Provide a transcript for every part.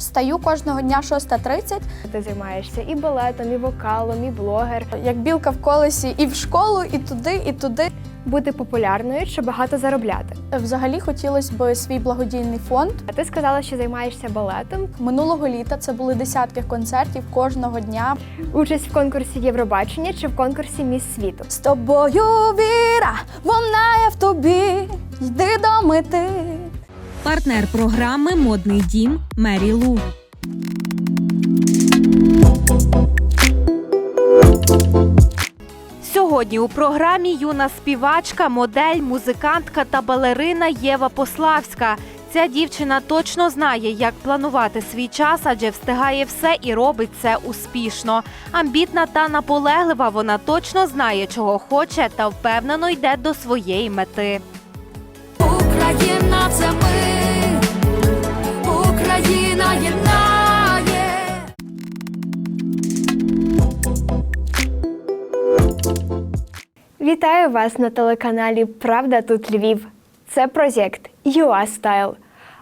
Встаю кожного дня 6.30, Ти займаєшся і балетом, і вокалом, і блогер. як білка в колесі, і в школу, і туди, і туди. Бути популярною чи багато заробляти. Взагалі хотілося б свій благодійний фонд. А ти сказала, що займаєшся балетом. Минулого літа це були десятки концертів кожного дня. Участь в конкурсі Євробачення чи в конкурсі Міс світу. З тобою віра, вона є в тобі. Йди до мети. Партнер програми Модний дім Мері Лу. Сьогодні у програмі юна співачка, модель, музикантка та балерина Єва Пославська. Ця дівчина точно знає, як планувати свій час, адже встигає все і робить це успішно. Амбітна та наполеглива, вона точно знає, чого хоче, та впевнено йде до своєї мети. Вітаю вас на телеканалі Правда тут Львів. Це проєкт UA Style.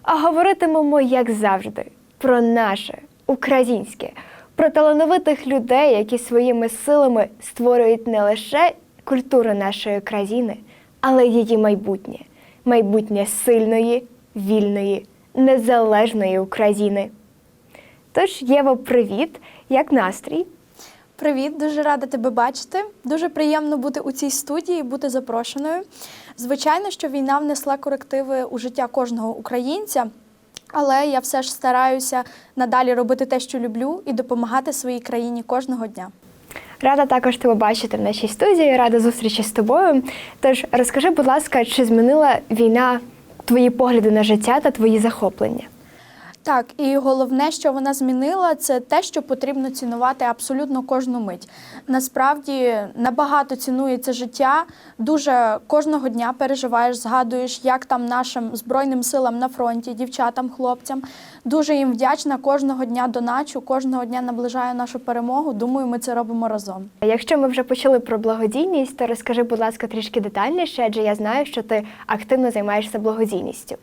А говоритимемо, як завжди, про наше українське, про талановитих людей, які своїми силами створюють не лише культуру нашої країни, але й її майбутнє майбутнє сильної, вільної, незалежної України. Тож, Єво, привіт! Як настрій? Привіт, дуже рада тебе бачити. Дуже приємно бути у цій студії, бути запрошеною. Звичайно, що війна внесла корективи у життя кожного українця, але я все ж стараюся надалі робити те, що люблю, і допомагати своїй країні кожного дня. Рада також тебе бачити в нашій студії, рада зустрічі з тобою. Тож розкажи, будь ласка, чи змінила війна твої погляди на життя та твої захоплення? Так, і головне, що вона змінила, це те, що потрібно цінувати абсолютно кожну мить. Насправді набагато цінується життя. Дуже кожного дня переживаєш, згадуєш, як там нашим збройним силам на фронті, дівчатам, хлопцям. Дуже їм вдячна кожного дня доначу, кожного дня наближаю нашу перемогу. Думаю, ми це робимо разом. Якщо ми вже почали про благодійність, то розкажи, будь ласка, трішки детальніше, адже я знаю, що ти активно займаєшся благодійністю.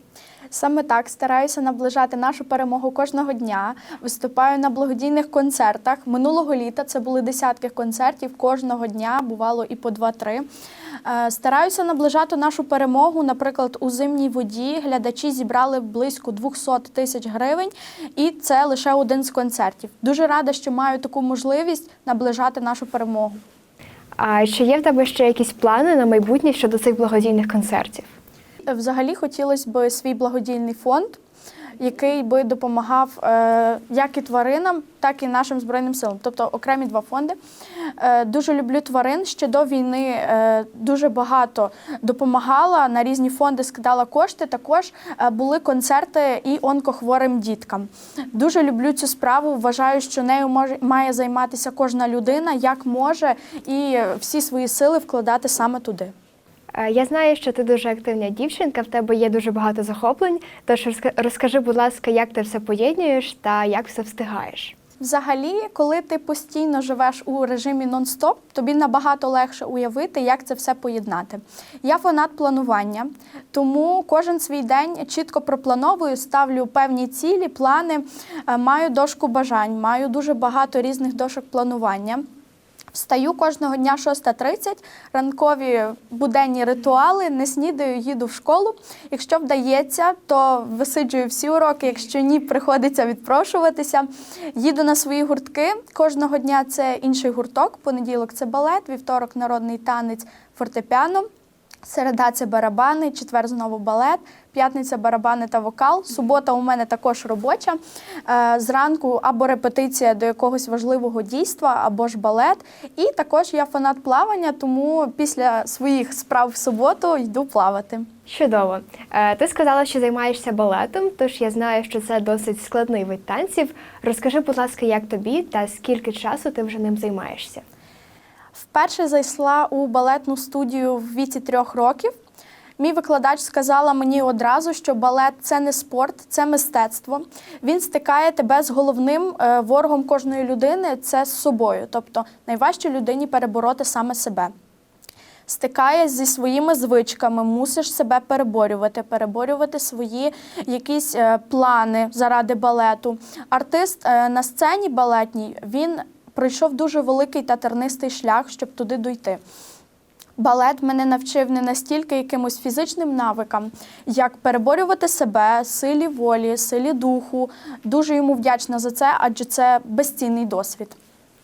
Саме так стараюся наближати нашу перемогу кожного дня. Виступаю на благодійних концертах. Минулого літа це були десятки концертів. Кожного дня бувало і по два-три. Е, Стараюся наближати нашу перемогу. Наприклад, у зимній воді глядачі зібрали близько 200 тисяч гривень, і це лише один з концертів. Дуже рада, що маю таку можливість наближати нашу перемогу. А чи є в тебе ще якісь плани на майбутнє щодо цих благодійних концертів? Взагалі хотілося б свій благодійний фонд, який би допомагав е, як і тваринам, так і нашим збройним силам, тобто окремі два фонди. Е, дуже люблю тварин. Ще до війни е, дуже багато допомагала на різні фонди, скидала кошти. Також е, були концерти і онкохворим діткам. Дуже люблю цю справу. Вважаю, що нею може має займатися кожна людина, як може, і всі свої сили вкладати саме туди. Е, Я знаю, що ти дуже активна дівчинка, в тебе є дуже багато захоплень. Тож розкажи, будь ласка, як ти все поєднуєш та як все встигаєш? Взагалі, коли ти постійно живеш у режимі нон-стоп, тобі набагато легше уявити, як це все поєднати. Я фанат планування, тому кожен свій день чітко проплановую, ставлю певні цілі, плани, е, маю дошку бажань, маю дуже багато різних дошок планування. Встаю кожного дня 6.30, ранкові буденні ритуали, не снідаю, їду в школу. Якщо вдається, то висиджую всі уроки. Якщо ні, приходиться відпрошуватися. Їду на свої гуртки. Кожного дня це інший гурток. Понеділок це балет, вівторок народний танець, фортепіано. Середа це барабани, четвер знову балет, п'ятниця барабани та вокал. Субота у мене також робоча. Е, Зранку або репетиція до якогось важливого дійства, або ж балет. І також я фанат плавання, тому після своїх справ в суботу йду плавати. Чудово. Е, Ти сказала, що займаєшся балетом, тож я знаю, що це досить складний вид танців. Розкажи, будь ласка, як тобі та скільки часу ти вже ним займаєшся? Вперше зайшла у балетну студію в віці трьох років. Мій викладач сказала мені одразу, що балет це не спорт, це мистецтво. Він стикає тебе з головним е, ворогом кожної людини це з собою. Тобто найважче людині перебороти саме себе. стикаєш зі своїми звичками, мусиш себе переборювати, переборювати свої якісь е, плани заради балету. Артист е, на сцені балетній він пройшов дуже великий та тернистий шлях, щоб туди дойти. Балет мене навчив не настільки якимось фізичним навикам, як переборювати себе, силі волі, силі духу. Дуже йому вдячна за це, адже це безцінний досвід.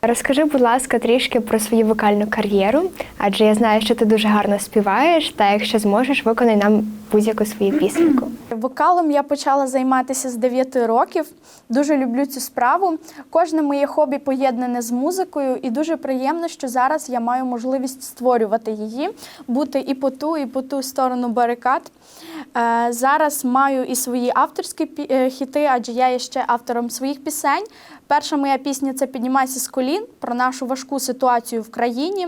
Розкажи, будь ласка, трішки про свою вокальну кар'єру, адже я знаю, що ти дуже гарно співаєш, та якщо зможеш, виконай нам будь-яку свою пісеньку. Вокалом я почала займатися з 9 років. Дуже люблю цю справу. Кожне моє хобі поєднане з музикою, і дуже приємно, що зараз я маю можливість створювати її, бути і по ту, і по ту сторону барикад. Е, Зараз маю і свої авторські е, хіти, адже я є ще автором своїх пісень. Перша моя пісня це Піднімайся з колін про нашу важку ситуацію в країні.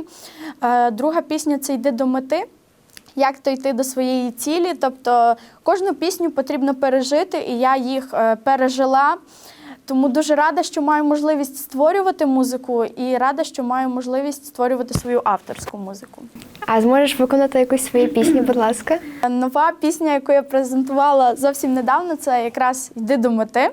Е, Друга пісня це Йди до мети як то йти до своєї цілі. Тобто кожну пісню потрібно пережити, і я їх е, пережила. Тому дуже рада, що маю можливість створювати музику, і рада, що маю можливість створювати свою авторську музику. А зможеш виконати якусь свою пісню, будь ласка? Нова пісня, яку я презентувала зовсім недавно, це якраз Йди до мети.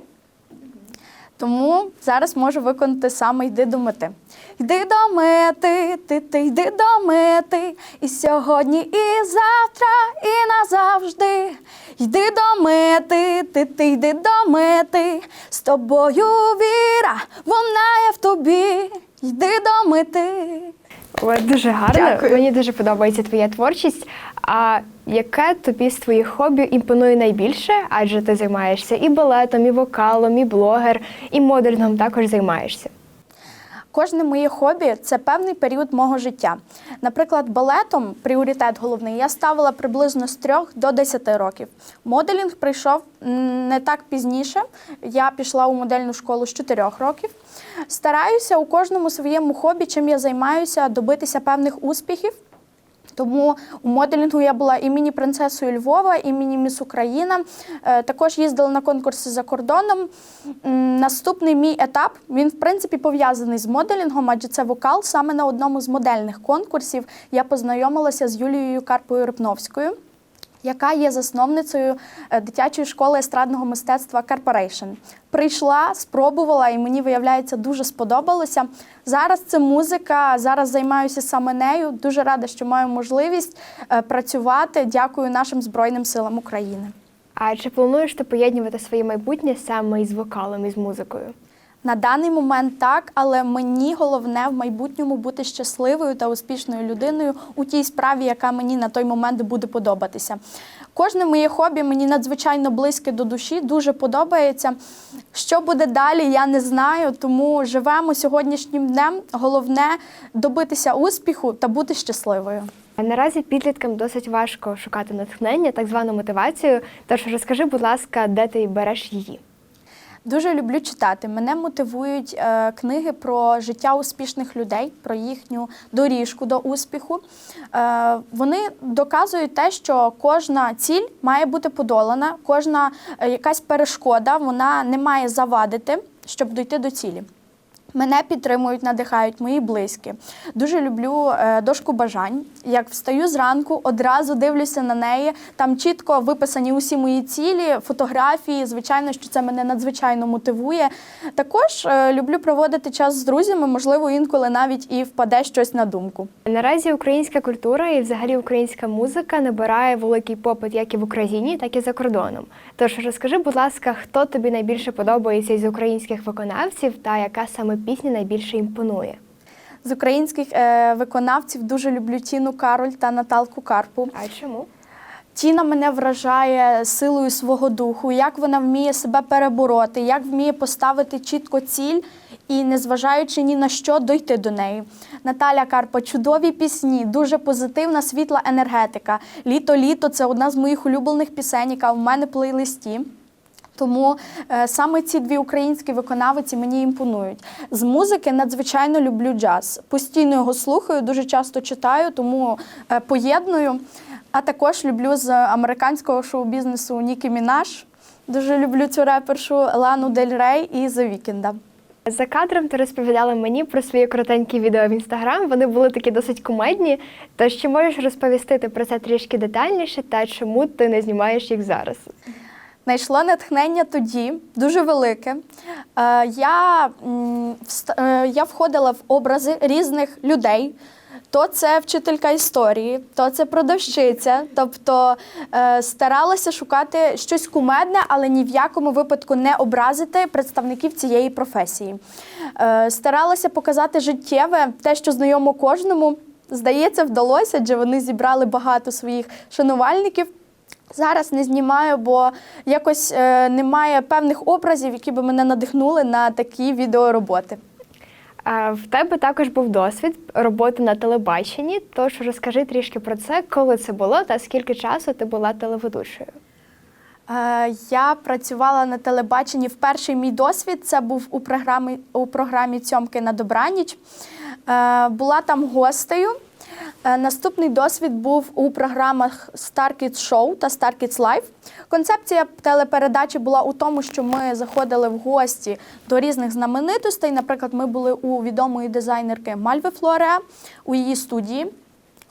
Тому зараз можу виконати саме Йди до мети. Йди до мети, ти, ти йди до мети, і сьогодні, і завтра, і назавжди. Йди до мети, ти, ти йди до мети, з тобою віра, вона є в тобі. Йди до мети. Ой, дуже гарно. Дякую. Мені дуже подобається твоя творчість. А яке тобі з твоїх хобі імпонує найбільше? Адже ти займаєшся і балетом, і вокалом, і блогер, і модерном також займаєшся. Кожне моє хобі це певний період мого життя. Наприклад, балетом пріоритет головний я ставила приблизно з 3 до 10 років. Моделінг прийшов не так пізніше. Я пішла у модельну школу з 4 років. Стараюся у кожному своєму хобі, чим я займаюся, добитися певних успіхів. Тому у моделінгу я була і міні-принцесою Львова, і міні-міс Україна. Е, Також їздила на конкурси за кордоном. Наступний мій етап він в принципі пов'язаний з моделінгом, адже це вокал. Саме на одному з модельних конкурсів я познайомилася з Юлією Карпою Рипновською. Яка є засновницею е, дитячої школи естрадного мистецтва Corporation. Прийшла, спробувала, і мені виявляється дуже сподобалося. Зараз це музика, зараз займаюся саме нею. Дуже рада, що маю можливість е, працювати. Дякую нашим Збройним силам України. А чи плануєш ти поєднувати своє майбутнє саме із вокалом, із музикою? На даний момент так, але мені головне в майбутньому бути щасливою та успішною людиною у тій справі, яка мені на той момент буде подобатися. Кожне моє хобі мені надзвичайно близьке до душі, дуже подобається. Що буде далі, я не знаю, тому живемо сьогоднішнім днем. Головне добитися успіху та бути щасливою. Наразі підліткам досить важко шукати натхнення, так звану мотивацію. Тож розкажи, будь ласка, де ти береш її? Дуже люблю читати. Мене мотивують е, книги про життя успішних людей, про їхню доріжку до успіху. Е, вони доказують те, що кожна ціль має бути подолана, кожна е, якась перешкода вона не має завадити, щоб дойти до цілі. Мене підтримують, надихають мої близькі. Дуже люблю е, дошку бажань. Як встаю зранку, одразу дивлюся на неї. Там чітко виписані усі мої цілі, фотографії. Звичайно, що це мене надзвичайно мотивує. Також е, люблю проводити час з друзями, можливо, інколи навіть і впаде щось на думку. Наразі українська культура і взагалі українська музика набирає великий попит як і в Україні, так і за кордоном. Тож розкажи, будь ласка, хто тобі найбільше подобається із українських виконавців та яка саме пісня найбільше імпонує? З українських е, виконавців дуже люблю Тіну Кароль та Наталку Карпу. А чому? Тіна мене вражає силою свого духу, як вона вміє себе перебороти, як вміє поставити чітко ціль і, незважаючи ні на що, дойти до неї. Наталя Карпа, чудові пісні, дуже позитивна, світла енергетика. Літо-літо це одна з моїх улюблених пісень, яка в мене в плейлисті. Тому е, саме ці дві українські виконавиці мені імпонують. З музики надзвичайно люблю джаз. Постійно його слухаю, дуже часто читаю, тому е, поєдную. А також люблю з американського шоу-бізнесу Нікі Мінаш. Дуже люблю цю репершу Лану Дель Рей і The Weeknd. За кадром ти розповідала мені про свої коротенькі відео в інстаграм. Вони були такі досить кумедні. Тож чи можеш розповісти ти про це трішки детальніше та чому ти не знімаєш їх зараз? Знайшло натхнення тоді, дуже велике. Е, я, е, я входила в образи різних людей. То це вчителька історії, то це продавщиця. Тобто е, старалася шукати щось кумедне, але ні в якому випадку не образити представників цієї професії. Е, старалася показати життєве, те, що знайомо кожному. Здається, вдалося, адже вони зібрали багато своїх шанувальників. Зараз не знімаю, бо якось е, немає певних образів, які би мене надихнули на такі відеороботи. В тебе також був досвід роботи на телебаченні. Тож розкажи трішки про це, коли це було та скільки часу ти була телеведучою. Е, я працювала на телебаченні. В перший мій досвід це був у програмі, у програмі Цьомки на добраніч. Е, була там гостею. Е, Наступний досвід був у програмах Star Kids Show та Star Kids Live. Концепція телепередачі була у тому, що ми заходили в гості до різних знаменитостей. Наприклад, ми були у відомої дизайнерки Мальви Флореа у її студії.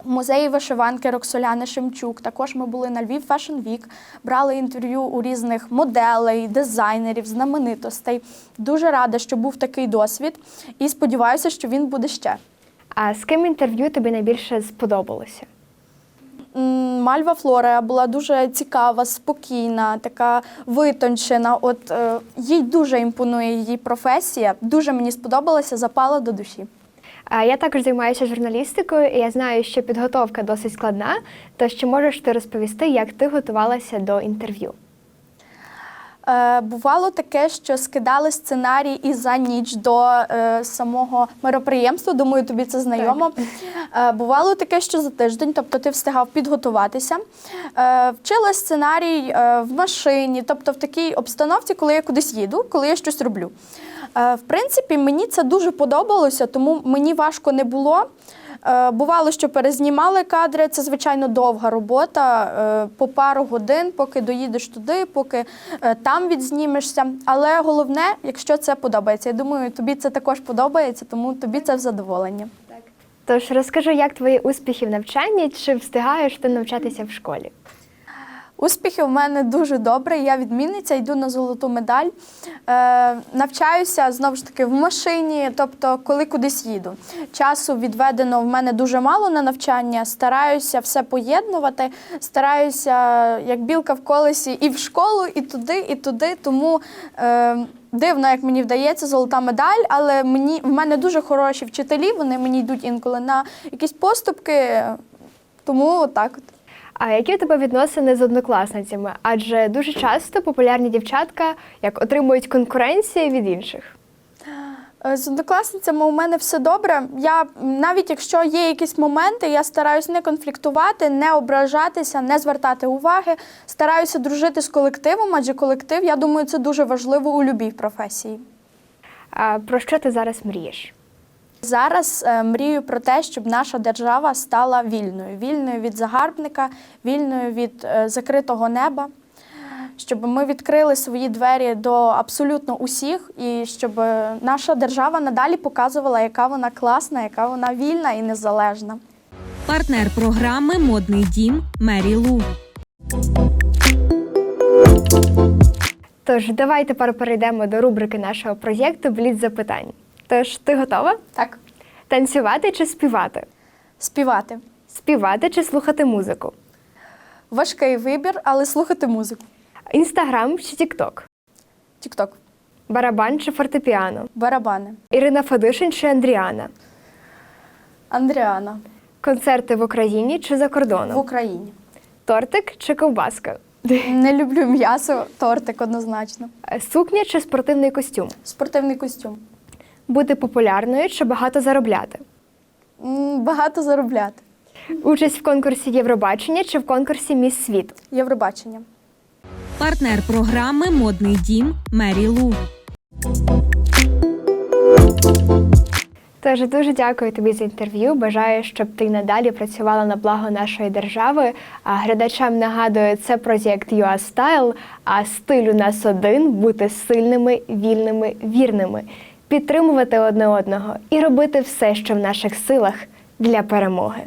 У музеї вишиванки Роксоляни Шемчук. Також ми були на Львів Fashion Week, брали інтерв'ю у різних моделей, дизайнерів, знаменитостей. Дуже рада, що був такий досвід, і сподіваюся, що він буде ще. А з ким інтерв'ю тобі найбільше сподобалося? Мальва Флора була дуже цікава, спокійна, така витончена. От е, їй дуже імпонує її професія. Дуже мені сподобалося, запала до душі. Я також займаюся журналістикою, і я знаю, що підготовка досить складна. Тож чи можеш ти розповісти, як ти готувалася до інтерв'ю? Е, бувало таке, що скидали сценарій і за ніч до е, самого мероприємства. Думаю, тобі це знайомо. Е, бувало таке, що за тиждень, тобто ти встигав підготуватися. Е, вчила сценарій е, в машині, тобто в такій обстановці, коли я кудись їду, коли я щось роблю. Е, в принципі, мені це дуже подобалося, тому мені важко не було. Е, Бувало, що перезнімали кадри. Це звичайно довга робота е, по пару годин, поки доїдеш туди, поки е, там відзнімешся. Але головне, якщо це подобається. Я думаю, тобі це також подобається, тому тобі це в задоволення. Тож розкажи, як твої успіхи в навчанні, чи встигаєш ти навчатися в школі? Успіхи в мене дуже добре. Я відмінниця, йду на золоту медаль. Е, навчаюся знову ж таки в машині, тобто коли кудись їду. Часу відведено в мене дуже мало на навчання. Стараюся все поєднувати, стараюся як білка в колесі і в школу, і туди, і туди. Тому е, дивно, як мені вдається золота медаль, але мені в мене дуже хороші вчителі. Вони мені йдуть інколи на якісь поступки. Тому так. от. А які у тебе відносини з однокласницями? Адже дуже часто популярні дівчатка як отримують конкуренції від інших. Е, З однокласницями у мене все добре. Я навіть якщо є якісь моменти, я стараюся не конфліктувати, не ображатися, не звертати уваги. Стараюся дружити з колективом, адже колектив, я думаю, це дуже важливо у будь-якій професії. А про що ти зараз мрієш? Зараз е, мрію про те, щоб наша держава стала вільною, вільною від загарбника, вільною від е, закритого неба, щоб ми відкрили свої двері до абсолютно усіх, і щоб е, наша держава надалі показувала, яка вона класна, яка вона вільна і незалежна. Партнер програми Модний дім Мері Лу. Тож давай тепер перейдемо до рубрики нашого проєкту Бліц запитань. Тож ти готова? Так, Танцювати чи співати? співати. Співати чи слухати музику? Важкий вибір, але слухати музику. Інстаграм чи Тікток? Тікток, Барабан чи фортепіано? барабани, Ірина Федишин чи Андріана? Андріана Концерти в Україні чи за кордоном? в? Україні. Тортик чи ковбаска? Не люблю м'ясо, тортик однозначно. Сукня чи спортивний костюм? Спортивний костюм. Бути популярною чи багато заробляти? Багато заробляти. Участь в конкурсі Євробачення чи в конкурсі Міс Світ? Євробачення. Партнер програми Модний дім Мері Лу. Тож дуже дякую тобі за інтерв'ю. Бажаю, щоб ти надалі працювала на благо нашої держави. А глядачам нагадую, це проєкт UA Style, а стиль у нас один бути сильними, вільними, вірними. Підтримувати одне одного і робити все, що в наших силах для перемоги.